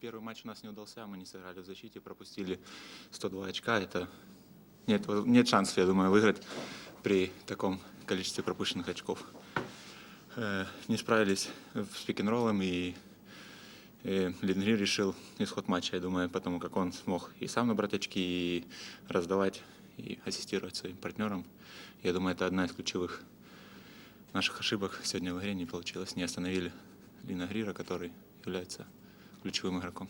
первый матч у нас не удался, мы не сыграли в защите, пропустили 102 очка. Это нет, нет шансов, я думаю, выиграть при таком количестве пропущенных очков. Э, Не справились с пик-н-роллом, и э, Лингри решил исход матча, я думаю, потому как он смог и сам набрать очки, и раздавать, и ассистировать своим партнерам. Я думаю, это одна из ключевых наших ошибок сегодня в игре не получилось. Не остановили Лина Грира, который является ключевым игроком.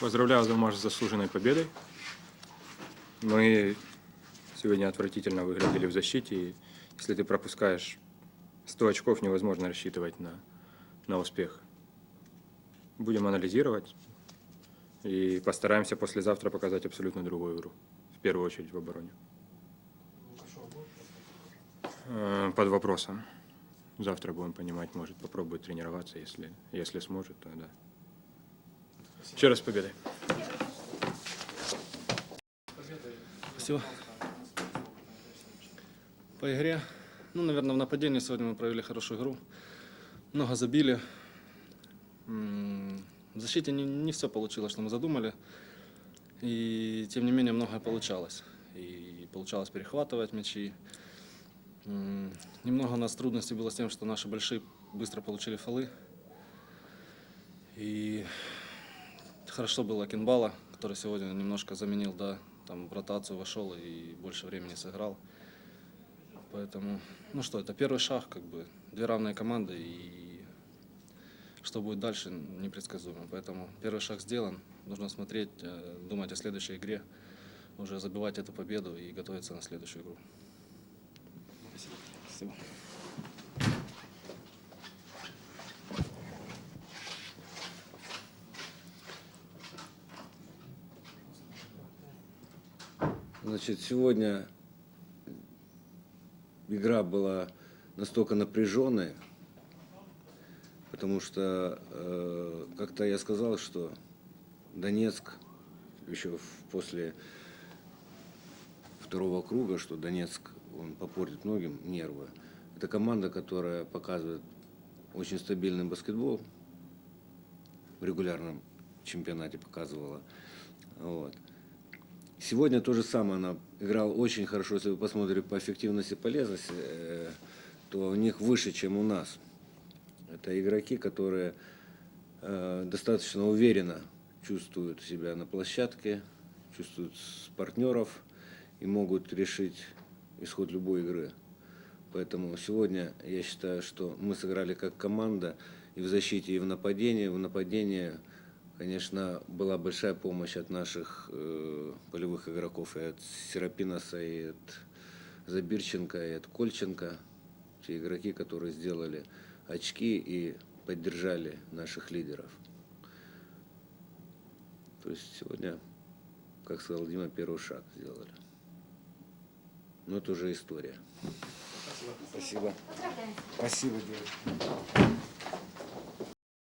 Поздравляю Дамаш с заслуженной победой. Мы сегодня отвратительно выглядели в защите. И если ты пропускаешь 100 очков, невозможно рассчитывать на, на успех. Будем анализировать и постараемся послезавтра показать абсолютно другую игру. В первую очередь в обороне. Э, Под вопросом. Завтра будем понимать, может попробует тренироваться, если, если сможет, то да. Еще раз с победой. Спасибо. По игре. Ну, наверное, в нападении сегодня мы провели хорошую игру. Много забили. В защите не, не все получилось, что мы задумали. И тем не менее многое получалось. И получалось перехватывать мячи. Немного у нас трудностей было с тем, что наши большие быстро получили фолы. И хорошо было Кинбала, который сегодня немножко заменил, да, там в ротацию вошел и больше времени сыграл. Поэтому, ну что, это первый шаг, как бы, две равные команды, и что будет дальше, непредсказуемо. Поэтому первый шаг сделан, нужно смотреть, э, думать о следующей игре, уже забивать эту победу и готовиться на следующую игру. Спасибо. Значит, сегодня игра была настолько напряженная, потому что э, как-то я сказал, что Донецк еще в- после второго круга, что Донецк он попортит многим нервы. Это команда, которая показывает очень стабильный баскетбол в регулярном чемпионате показывала. Вот. Сегодня то же самое. Она играла очень хорошо. Если вы посмотрите по эффективности и полезности, э, то у них выше, чем у нас. Это игроки, которые э, достаточно уверенно чувствуют себя на площадке, чувствуют партнеров и могут решить исход любой игры. Поэтому сегодня я считаю, что мы сыграли как команда и в защите, и в нападении. В нападении, конечно, была большая помощь от наших э, полевых игроков, и от Серапиноса, и от Забирченко, и от Кольченко. Те игроки, которые сделали очки и поддержали наших лидеров. То есть сегодня, как сказал Дима, первый шаг сделали. Но это уже история. Спасибо. Спасибо, девочки.